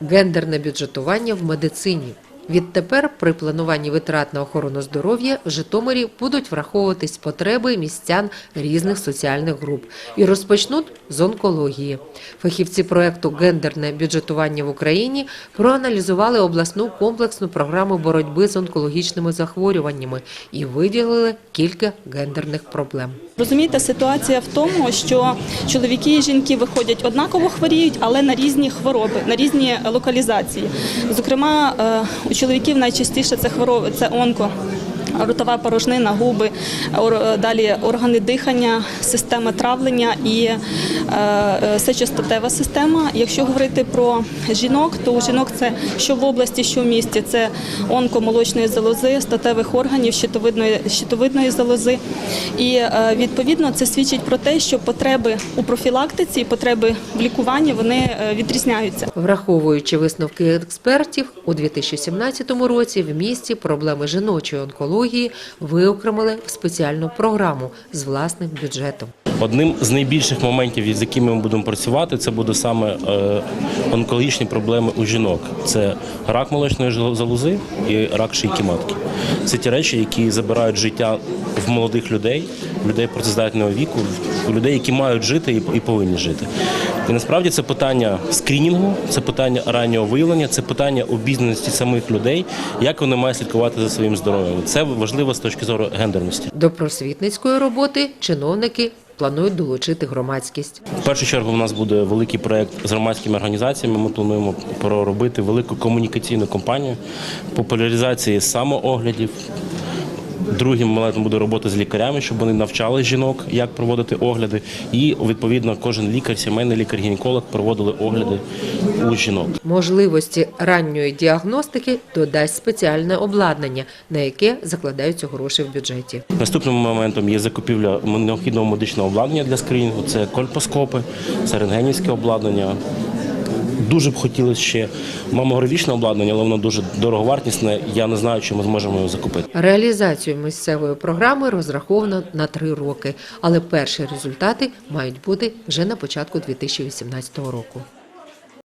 Гендерне бюджетування в медицині. Відтепер при плануванні витрат на охорону здоров'я в Житомирі будуть враховуватись потреби містян різних соціальних груп і розпочнуть з онкології. Фахівці проекту Гендерне бюджетування в Україні проаналізували обласну комплексну програму боротьби з онкологічними захворюваннями і виділили кілька гендерних проблем. Розумієте, ситуація в тому, що чоловіки і жінки виходять однаково хворіють, але на різні хвороби, на різні локалізації. Зокрема, е, у чоловіків найчастіше це хвороби, це онко. Ротова порожнина, губи, далі органи дихання, система травлення і е, е, сечостатева система. Якщо говорити про жінок, то у жінок це що в області, що в місті, це онкомолочної залози, статевих органів, щитовидної, щитовидної залози. І е, відповідно це свідчить про те, що потреби у профілактиці, потреби в лікуванні вони відрізняються. Враховуючи висновки експертів, у 2017 році в місті проблеми жіночої онкології виокремили в спеціальну програму з власним бюджетом. Одним з найбільших моментів, з якими ми будемо працювати, це буде саме е, онкологічні проблеми у жінок. Це рак молочної залози і рак шийки матки. Це ті речі, які забирають життя в молодих людей, людей працездатного віку, людей, які мають жити і повинні жити. І насправді це питання скрінінгу, це питання раннього виявлення, це питання обізнаності самих людей, як вони мають слідкувати за своїм здоров'ям. Це важливо з точки зору гендерності. До просвітницької роботи чиновники планують долучити громадськість. В першу чергу у нас буде великий проект з громадськими організаціями. Ми плануємо проробити велику комунікаційну кампанію популяризації самооглядів. Другим моментом буде робота з лікарями, щоб вони навчали жінок, як проводити огляди. І відповідно кожен лікар, сімейний лікар-гінеколог проводили огляди у жінок. Можливості ранньої діагностики додасть спеціальне обладнання, на яке закладаються гроші в бюджеті. Наступним моментом є закупівля необхідного медичного обладнання для скринінгу. Це кольпоскопи, це рентгенівське обладнання. Дуже б хотілося ще мамографічне обладнання, але воно дуже дороговартісне. Я не знаю, чи ми зможемо його закупити. Реалізацію місцевої програми розраховано на три роки, але перші результати мають бути вже на початку 2018 року.